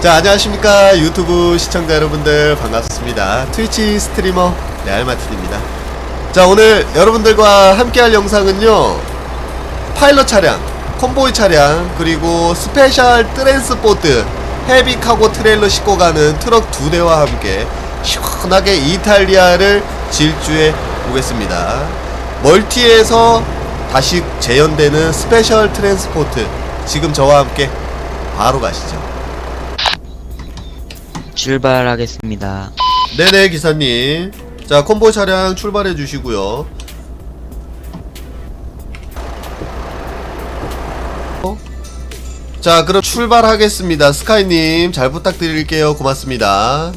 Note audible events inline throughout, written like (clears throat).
자 안녕하십니까 유튜브 시청자 여러분들 반갑습니다. 트위치 스트리머 레알마틴입니다. 자 오늘 여러분들과 함께 할 영상은요 파일럿 차량 콤보이 차량 그리고 스페셜 트랜스포트 헤비 카고 트레일러 싣고 가는 트럭 두 대와 함께 시원하게 이탈리아를 질주해 보겠습니다. 멀티에서 다시 재현되는 스페셜 트랜스포트 지금 저와 함께 바로 가시죠 출발하겠습니다. 네네 기사님. 자 콤보 차량 출발해 주시고요. 어? 자 그럼 출발하겠습니다. 스카이님 잘 부탁드릴게요. 고맙습니다.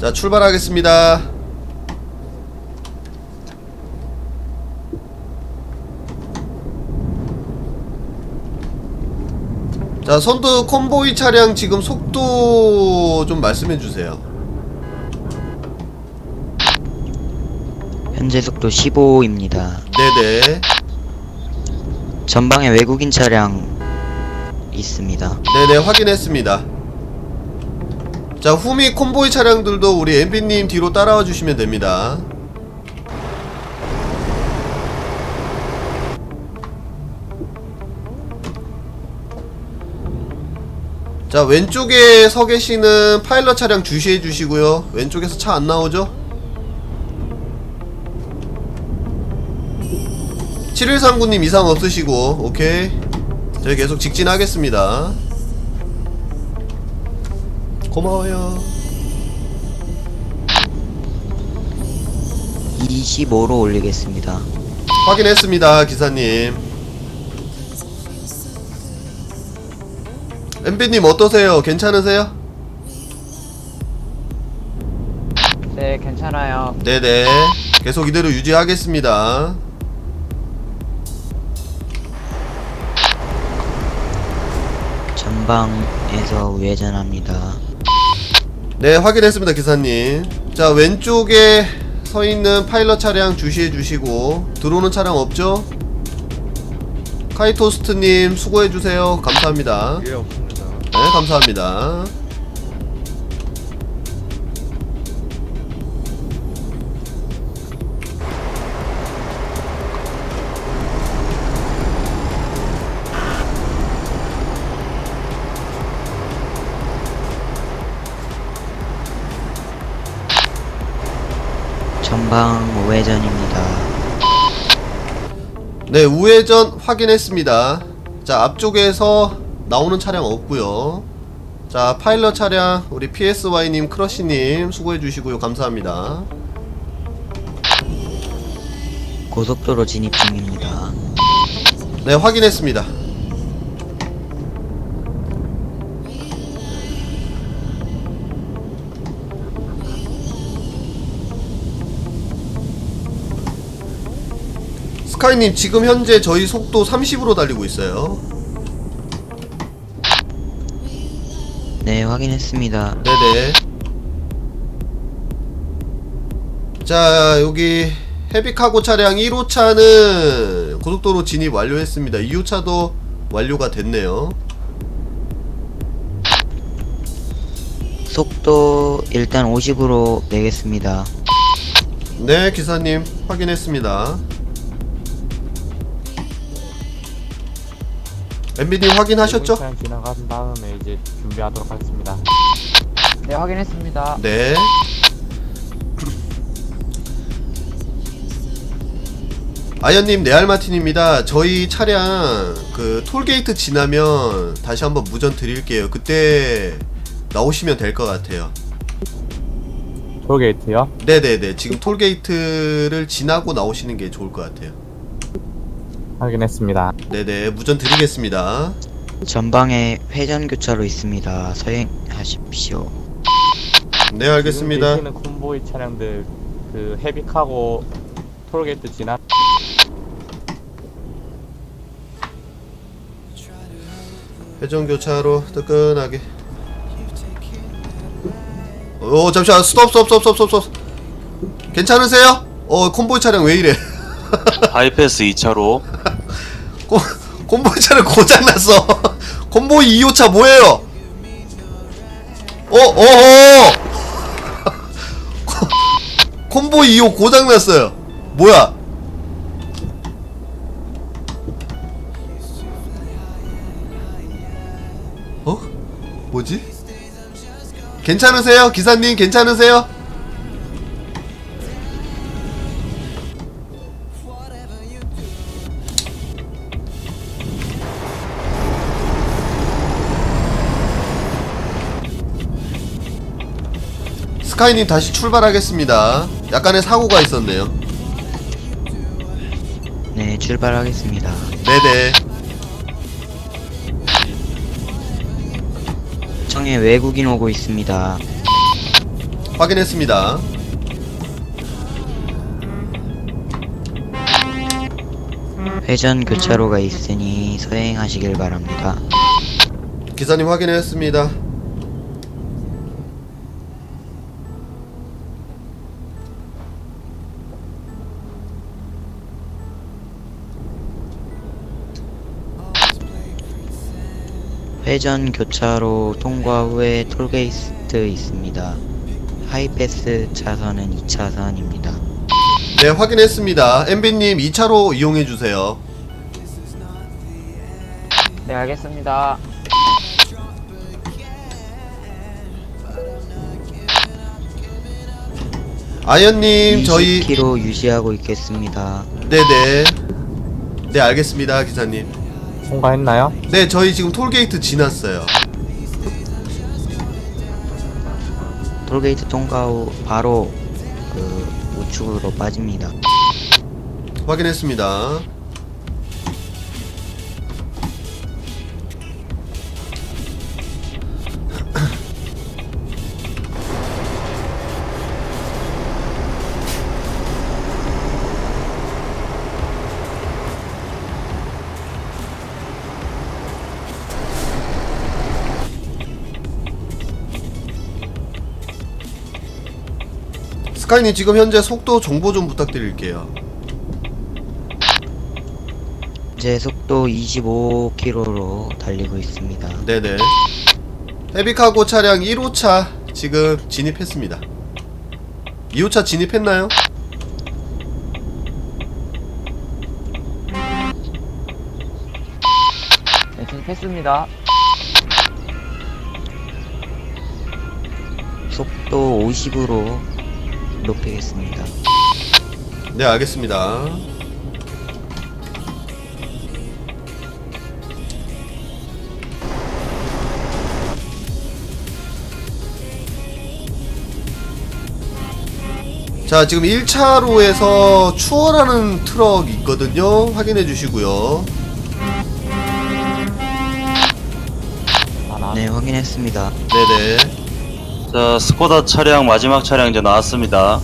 자 출발하겠습니다 자 선두 콤보이 차량 지금 속도 좀 말씀해 주세요 현재 속도 15입니다. 네네 전방에 외국인 차량 있습니다. 네네 확인했습니다 자 후미 콤보이 차량들도 우리 MB님 뒤로 따라와 주시면 됩니다 자 왼쪽에 서 계시는 파일럿 차량 주시해 주시고요. 왼쪽에서 차 안 나오죠? 7139님 이상 없으시고 오케이. 저희 계속 직진하겠습니다. 고마워요. 25로 올리겠습니다. 확인했습니다 기사님 엠비님 어떠세요? 괜찮으세요? 네, 괜찮아요. 네네 계속 이대로 유지하겠습니다 전방에서 우회전합니다. 네 확인했습니다 기사님 자 왼쪽에 서 있는 파일럿 차량 주시해 주시고 들어오는 차량 없죠? 카이토스트님 수고해 주세요 감사합니다 예 없습니다. 네 감사합니다 전방 우회전입니다. 네 우회전 확인했습니다 자 앞쪽에서 나오는 차량 없고요. 자 파일럿 차량 우리 PSY님 크러쉬님 수고해 주시고요. 감사합니다. 고속도로 진입 중입니다. 네 확인했습니다. 스카이님 지금 현재 저희 속도 30으로 달리고 있어요 네, 확인했습니다. 네네 자 여기 헤비카고 차량 1호차는 고속도로 진입 완료했습니다 2호차도 완료가 됐네요 속도 일단 50으로 내겠습니다. 네 기사님 확인했습니다 MB님 확인하셨죠? 차량 지나간 다음에 이제 준비하도록 하겠습니다. 네, 확인했습니다. 네 아연님 네알마틴입니다 저희 차량 그 톨게이트 지나면 다시 한번 무전 드릴게요 그때 나오시면 될 것 같아요 톨게이트요? 네네네 지금 톨게이트를 지나고 나오시는 게 좋을 것 같아요 확인했습니다. 네네 무전 드리겠습니다 전방에 회전 교차로 있습니다. 서행하십시오. 네 알겠습니다 지금 계시는 콤보이 차량들 그 헤비카고 톨게이트 지나 회전 교차로 뜨끈하게 오 잠시만 스톱 스톱 스톱 스톱 스톱 괜찮으세요? 어 콤보이 차량 왜 이래 (laughs) 하이패스 2차로 콤, 콤보이 차량 고장났어 (laughs) 콤보이 2호차 뭐예요 어 어어 (laughs) 콤- 콤보이 2호 고장났어요 뭐야 어? 뭐지? 괜찮으세요? 기사님 괜찮으세요? 스카이님 다시 출발하겠습니다. 약간의 사고가 있었네요. 네, 출발하겠습니다. 네네. 청에 외국인 오고 있습니다. 확인했습니다. 회전 교차로가 있으니 서행하시길 바랍니다. 기사님 확인했습니다. 회전 교차로 통과 후에 톨게이트 있습니다. 하이패스 차선은 2차선입니다. 네, 확인했습니다. MB님 2차로 이용해주세요. 네, 알겠습니다. 아연님, 저희. 20km 유지하고 있겠습니다. 네네. 네, 알겠습니다, 기사님. 통과했나요? 네, 저희 지금 톨게이트 지났어요. 톨게이트 통과 후 바로 그 우측으로 빠집니다. 확인했습니다. 스카이님 지금 현재 속도 정보 좀 부탁드릴게요. 제 속도 25km로 달리고 있습니다. 네네. 헤비카고 차량 1호차 지금 진입했습니다. 2호차 진입했나요? 네, 진입했습니다. 속도 50으로 높이겠습니다. 네, 알겠습니다. 자, 지금 1차로에서 추월하는 트럭 있거든요. 확인해 주시고요. 네, 확인했습니다. 네네. 자, 스코다 차량 마지막 차량 이제 나왔습니다.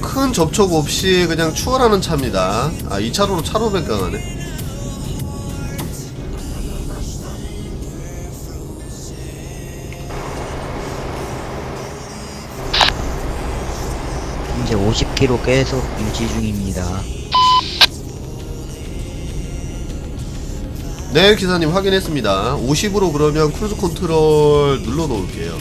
큰 접촉 없이 그냥 추월하는 차입니다. 아, 2차로로 차로 변경하네. 50km 계속 유지 중입니다. 네, 기사님 확인했습니다. 50으로 그러면 크루즈 컨트롤 눌러 놓을게요.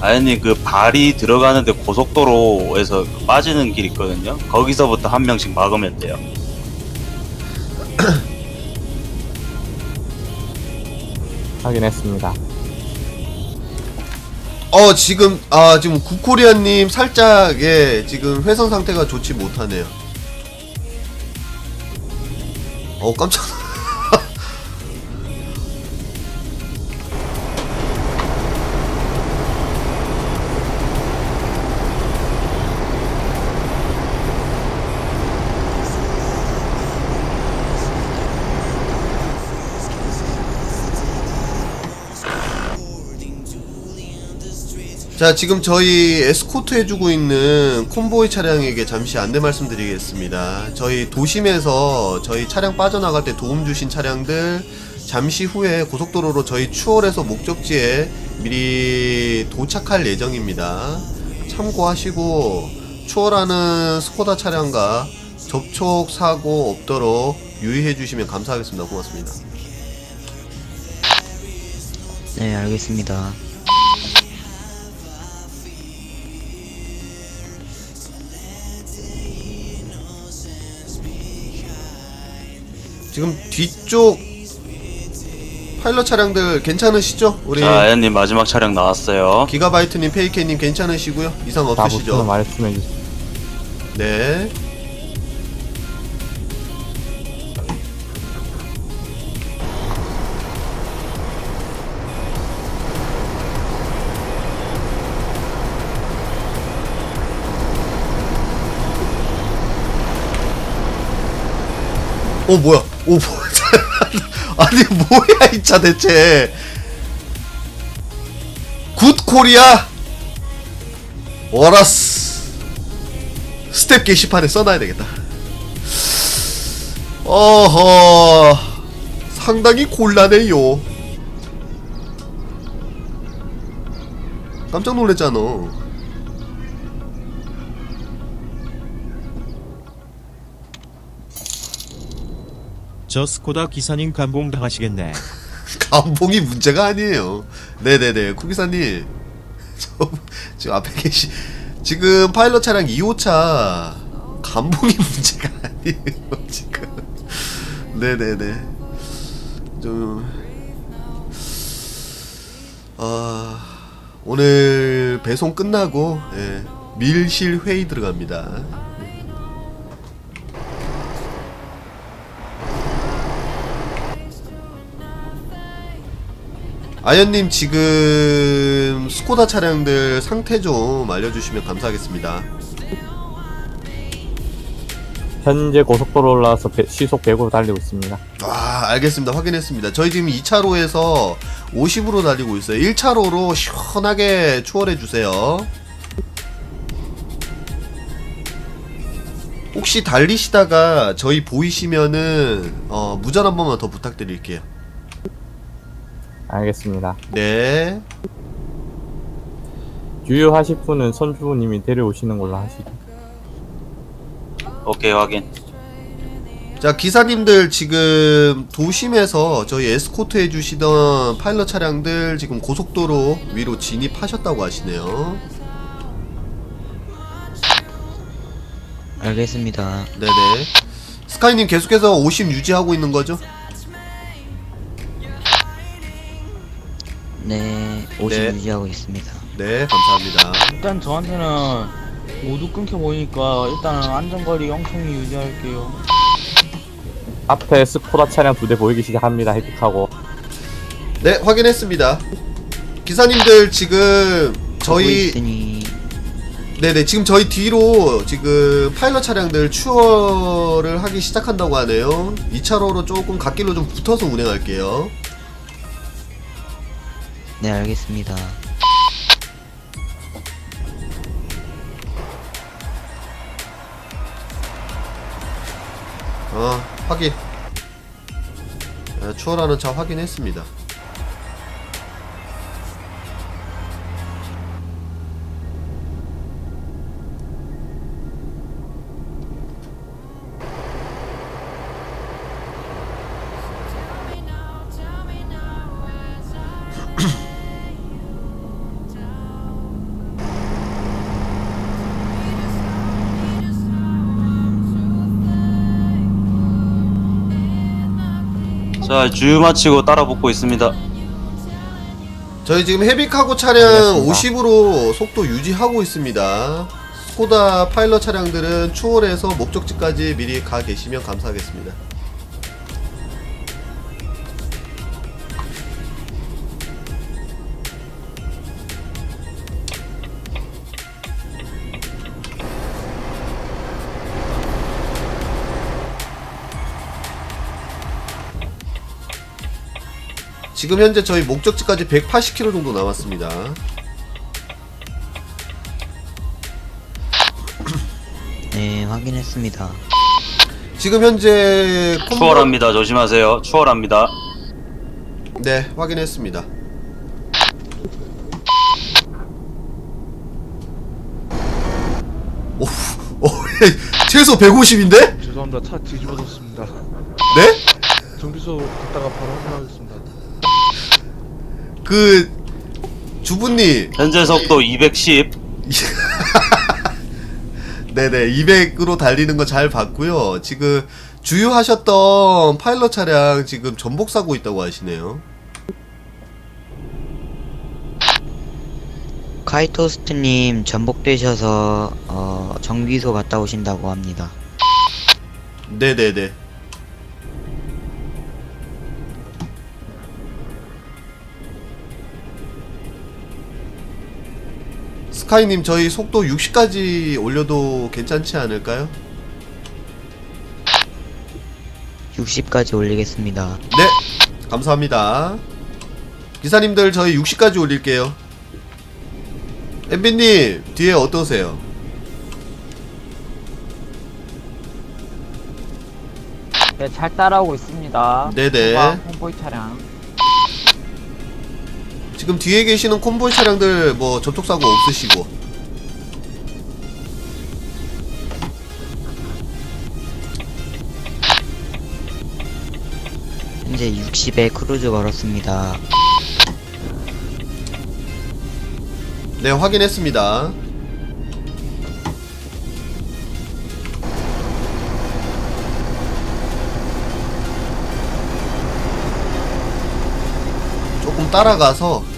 아연님 그 발이 들어가는데 고속도로에서 빠지는 길 있거든요. 거기서부터 한 명씩 막으면 돼요. (clears throat) 확인했습니다. 어, 지금, 아, 지금 구코리아님 살짝, 예, 지금 회선 상태가 좋지 못하네요. 어, 깜짝. 자, 지금 저희 에스코트 해주고 있는 콤보이 차량에게 잠시 안내 말씀드리겠습니다. 저희 도심에서 저희 차량 빠져나갈 때 도움 주신 차량들 잠시 후에 고속도로로 저희 추월해서 목적지에 미리 도착할 예정입니다. 참고하시고 추월하는 스코다 차량과 접촉 사고 없도록 유의해 주시면 감사하겠습니다. 고맙습니다. 네, 알겠습니다. 지금 뒤쪽 파일럿 차량들 괜찮으시죠? 우리 자, 아연님 마지막 차량 나왔어요. 기가바이트님, 페이케님 괜찮으시고요? 이상 다 붙으면 없으시죠? 말씀해 주세요. 네. 어 뭐야? 오 뭐야? (laughs) 아니 뭐야 이 차 대체? 굿 코리아. 워라스. 스텝 게시판에 써놔야 되겠다. 어허, 상당히 곤란해요. 깜짝 놀랐잖아. 저 스코다 기사님 감봉 당하시겠네. (laughs) 감봉이 문제가 아니에요. 네네네, 쿠기사님. (laughs) 저, 지금 앞에 계시, 지금 파일럿 차량 2호차 감봉이 (laughs) 문제가 아니에요, 지금. 네네네. 좀, 아, 오늘 배송 끝나고, 예, 밀실 회의 들어갑니다. 아연님 지금 스코다 차량들 상태 좀 알려주시면 감사하겠습니다. 현재 고속도로 올라와서 배- 시속 100으로 달리고 있습니다. 아 알겠습니다. 확인했습니다. 저희 지금 2차로에서 50으로 달리고 있어요. 1차로로 시원하게 추월해 주세요. 혹시 달리시다가 저희 보이시면은 어, 무전 한 번만 더 부탁드릴게요. 알겠습니다. 네. 유효하실 분은 선주부님이 데려오시는 걸로 하시죠. 오케이, 확인. 자 기사님들 지금 도심에서 저희 에스코트 해주시던 파일럿 차량들 지금 고속도로 위로 진입하셨다고 하시네요. 알겠습니다. 네네. 스카이님 계속해서 50 유지하고 있는 거죠? 네, 50 네. 유지하고 있습니다. 네, 감사합니다. 일단 저한테는 모두 끊겨 보이니까 일단은 안전거리 영통이 유지할게요. 앞에 스코다 차량 두 대 보이기 시작합니다. 헤픽하고 네, 확인했습니다. 기사님들 지금 저희 있으니 네네 지금 저희 뒤로 지금 파일럿 차량들 추월을 하기 시작한다고 하네요. 2차로로 조금 갓길로 좀 붙어서 운행할게요. 네, 알겠습니다. 어, 확인. 아, 추월하는 차 확인했습니다. 자, 주유 마치고 따라 붙고 있습니다. 저희 지금 헤비카고 차량 알겠습니다. 50으로 속도 유지하고 있습니다. 스코다 파일럿 차량들은 추월해서 목적지까지 미리 가 계시면 감사하겠습니다. 지금 현재 저희 목적지까지 180km 정도 남았습니다. (clears throat) 네, 확인했습니다. 지금 현재 콤보- 추월합니다. 조심하세요. 추월합니다. 네, 확인했습니다. 어, 예, 최소 150인데? 죄송합니다. 차 뒤집어졌습니다. 네? 정비소 갔다가 바로 확인하겠습니다. 그 주부님, 현재 속도 210. (laughs) 네네 200으로 달리는 거 잘 봤고요. 지금 주유하셨던 파일럿 차량 지금 전복 사고 있다고 하시네요. 카이토스트님 전복되셔서 어, 정비소 갔다 오신다고 합니다. 네네네. 스카이님 저희 속도 60까지 올려도 괜찮지 않을까요? 60까지 올리겠습니다. 네 감사합니다 기사님들 저희 60까지 올릴게요 엠비님 뒤에 어떠세요? 네, 잘 따라오고 있습니다. 네네. 홈보이 차량. 지금 뒤에 계시는 콤보이 차량들 뭐 접촉사고 없으시고 현재 60에 크루즈 걸었습니다. 네 확인했습니다 조금 따라가서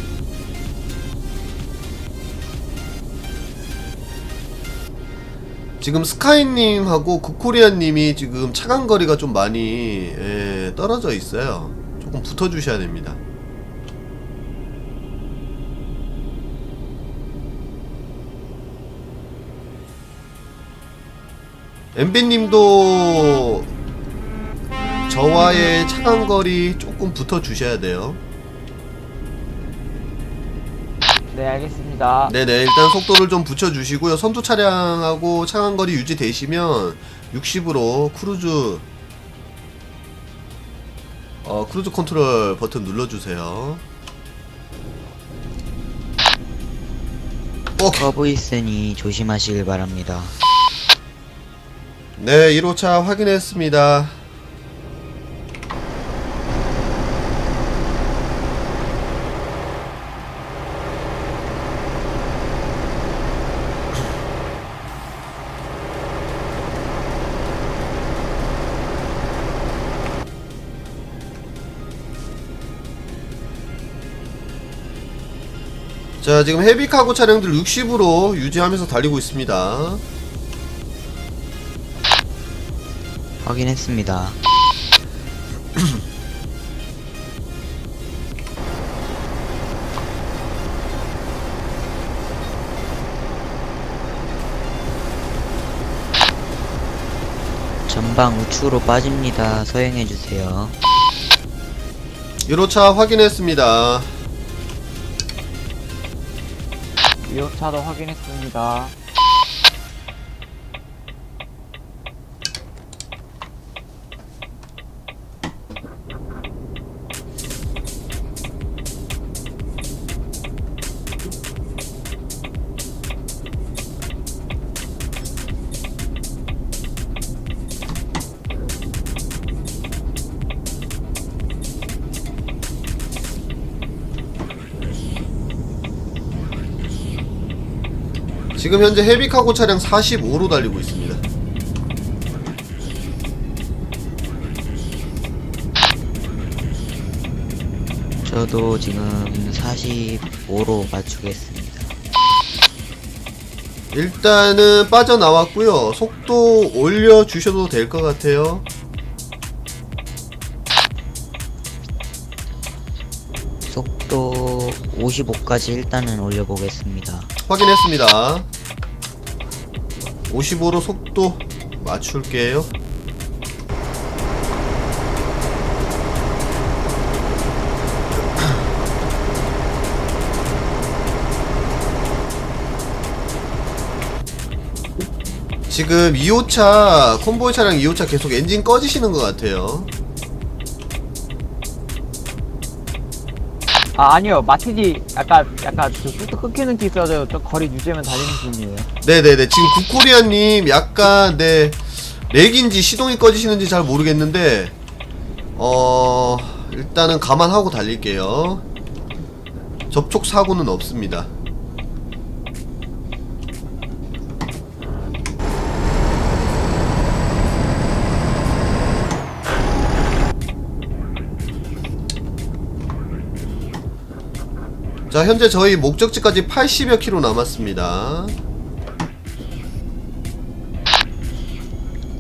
지금 스카이님하고 국코리아님이 지금 차간 거리가 좀 많이 예, 떨어져 있어요 조금 붙어 주셔야 됩니다 엠비님도 저와의 차간 거리 조금 붙어 주셔야 돼요. 네, 알겠습니다. 네네 일단 속도를 좀 붙여 주시고요. 선두 차량하고 차간 거리 유지되시면 60으로 크루즈 어 크루즈 컨트롤 버튼 눌러주세요. 오케이. 커브 있으니 조심하시길 바랍니다. 네 1호차 확인했습니다. 자 지금 헤비 카고 차량들 60으로 유지하면서 달리고 있습니다 확인했습니다. (clears throat) 전방 우측으로 빠집니다. 서행해주세요. 1호차 확인했습니다 2호차도 확인했습니다. 지금 현재 헤비 카고 차량 45로 달리고 있습니다 저도 지금 45로 맞추겠습니다. 일단은 빠져나왔고요 속도 올려주셔도 될 것 같아요 속도 55까지 일단은 올려보겠습니다. 확인했습니다 55로 속도 맞출게요 지금 2호차 콤보이 차량 2호차 계속 엔진 꺼지시는 것 같아요. 아 아니요 마티지 약간 약간 그 뚝뚝 끊기는 게 있어서 좀 거리 유지하면 달리는 중이에요 네네네 지금 국코리아님 약간 네 렉인지 시동이 꺼지시는지 잘 모르겠는데 어 일단은 감안하고 달릴게요. 접촉 사고는 없습니다. 자 현재 저희 목적지까지 80여 킬로 남았습니다.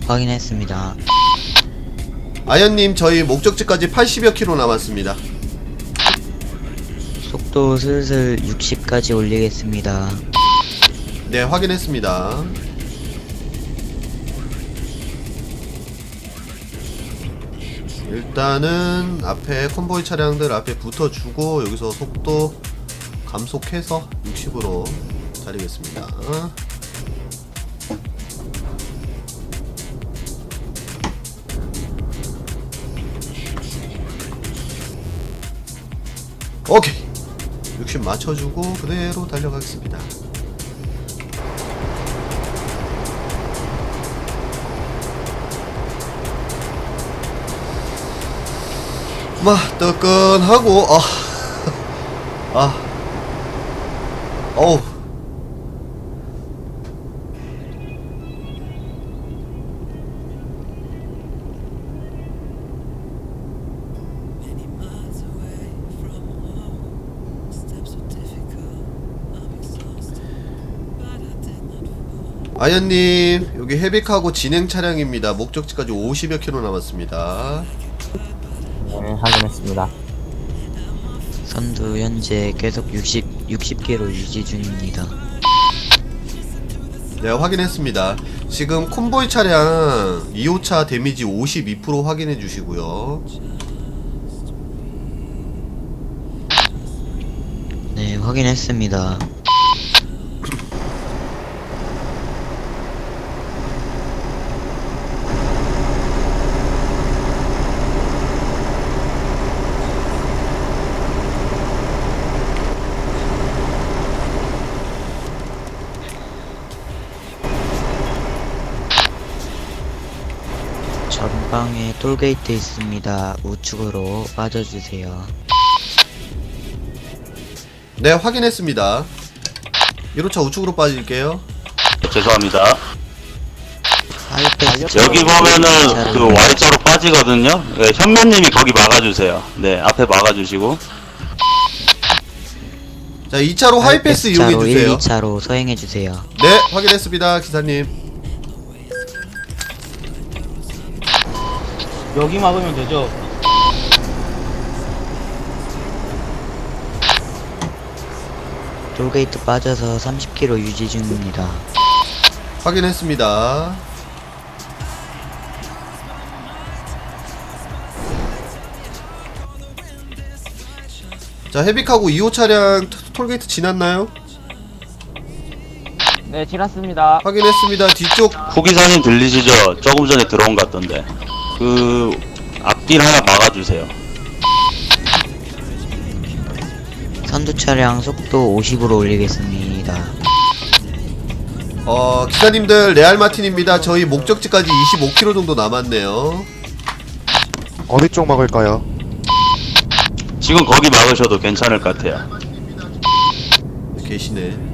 확인했습니다. 아연님 저희 목적지까지 80여 킬로 남았습니다. 속도 슬슬 60까지 올리겠습니다. 네 확인했습니다. 일단은 앞에 컨보이 차량들 앞에 붙어주고 여기서 속도 감속해서 60으로 달리겠습니다. 오케이 60 맞춰주고 그대로 달려가겠습니다. 마 뜨끈하고 아, (laughs) 아, 어우. 아연님 여기 헤비카고 진행 차량입니다. 목적지까지 50여 킬로 남았습니다. 네, 확인했습니다. 선두 현재 계속 60, 60km 유지 중입니다. 네 확인했습니다. 지금 콤보이 차량 2호차 데미지 52% 확인해 주시고요. 네, 확인했습니다. 전방에 톨게이트 있습니다. 우측으로 빠져주세요. 네 확인했습니다. 1호차 우측으로 빠질게요. 죄송합니다. 하이패스 여기 보면은 그 Y자로 빠지거든요. 네, 현면님이 거기 막아주세요. 네, 앞에 막아주시고. 자 2차로 하이패스 이용해 차로 주세요. 1, 2차로 서행해 주세요. 네 확인했습니다 기사님. 여기 막으면 되죠. 톨게이트 빠져서 30km 유지 중입니다. 확인했습니다. 자 헤비카고 2호 차량 톨- 톨게이트 지났나요? 네 지났습니다 확인했습니다. 뒤쪽 후기사님 들리시죠? 조금 전에 들어온 것 같던데. 그, 앞길 하나 막아주세요. 선두 차량 속도 50으로 올리겠습니다. 어 기사님들 레알 마틴입니다. 저희 목적지까지 25km 정도 남았네요. 어디 쪽 막을까요? 지금 거기 막으셔도 괜찮을 것 같아요. 계시네.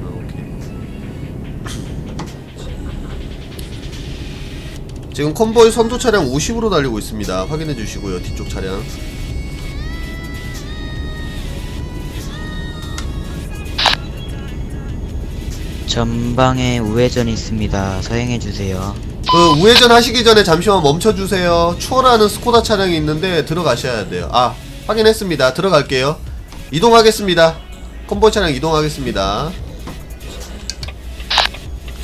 지금 컨보이 선두 차량 50으로 달리고 있습니다. 확인해 주시고요. 뒤쪽 차량. 전방에 우회전 있습니다. 서행해 주세요. 그 우회전 하시기 전에 잠시만 멈춰 주세요. 추월하는 스코다 차량이 있는데 들어가셔야 돼요. 아, 확인했습니다. 들어갈게요. 이동하겠습니다. 컨보이 차량 이동하겠습니다.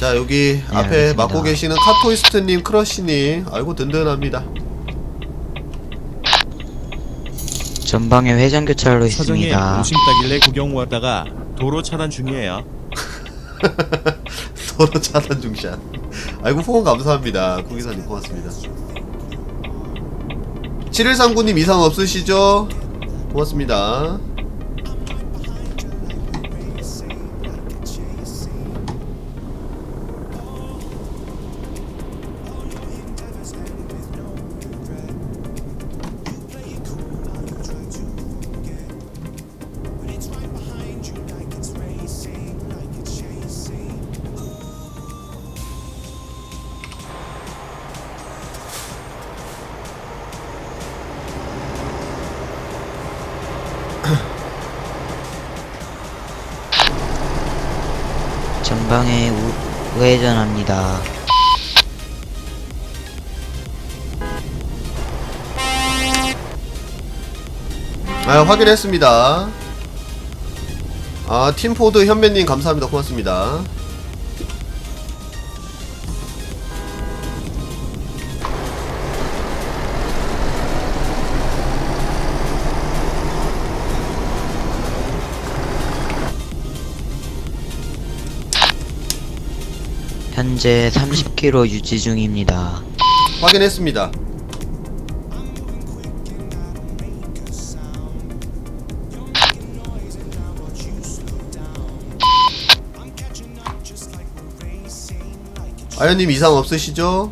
자, 여기 네, 앞에 알겠습니다. 맡고 계시는 카토이스트님, 크러쉬님. 아이고, 든든합니다. 전방에 회전 교차로 서정에 있습니다. 오심 따길래 구경 왔다가 도로 차단 중이에요. (laughs) 도로 차단 중샷. 아이고 후원 감사합니다. 구기사님 고맙습니다. 7139님 이상 없으시죠? 고맙습니다. 전방에 우, 우회전합니다. 아 확인했습니다. 아 팀포드 현배님 감사합니다. 고맙습니다. 현재 30km 유지 중입니다. 확인했습니다. 아연님 이상 없으시죠?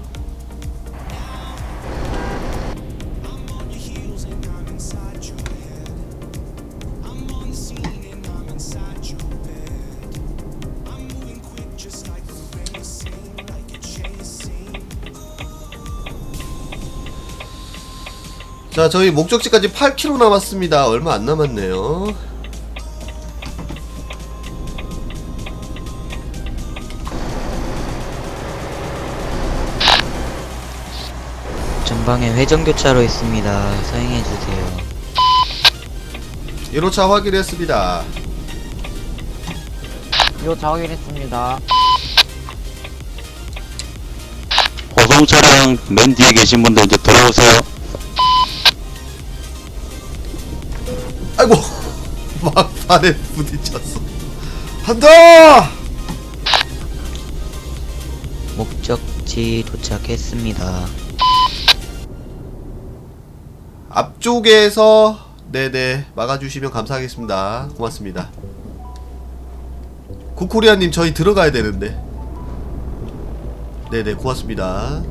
자, 저희 목적지까지 8km 남았습니다. 얼마 안 남았네요. 전방에 회전교차로 있습니다. 서행해주세요. 1호차 확인했습니다. 이거 자 확인했습니다. 고성 차량 맨 뒤에 계신 분들 이제 들어오세요. 막판에 부딪혔어. 한다! 목적지 도착했습니다. 앞쪽에서 네네 막아주시면 감사하겠습니다. 고맙습니다. 구코리아님 저희 들어가야 되는데. 네네 고맙습니다.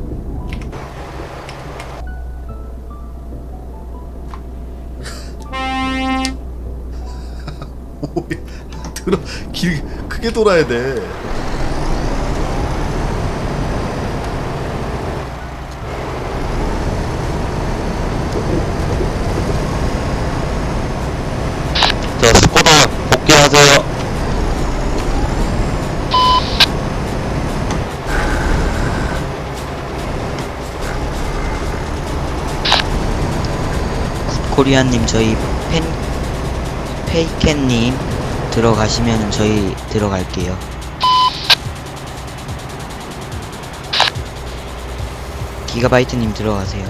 들어 길 크게 돌아야 돼. 자, 스코다 복귀하세요. 코리아님 저희 팬 페이켄님 들어가시면 저희 들어갈게요. 기가바이트님 들어가세요.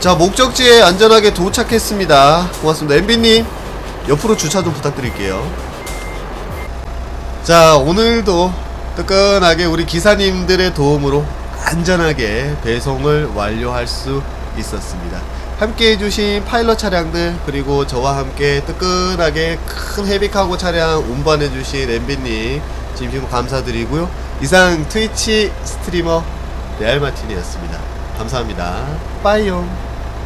자 목적지에 안전하게 도착했습니다 고맙습니다 엠비님 옆으로 주차 좀 부탁드릴게요 자 오늘도 뜨끈하게 우리 기사님들의 도움으로 안전하게 배송을 완료할 수 있었습니다 함께 해주신 파일럿 차량들 그리고 저와 함께 뜨끈하게 큰 헤비카고 차량 운반해주신 엠비님 진심으로 감사드리고요. 이상 트위치 스트리머 레알마틴이었습니다. 감사합니다. 빠이용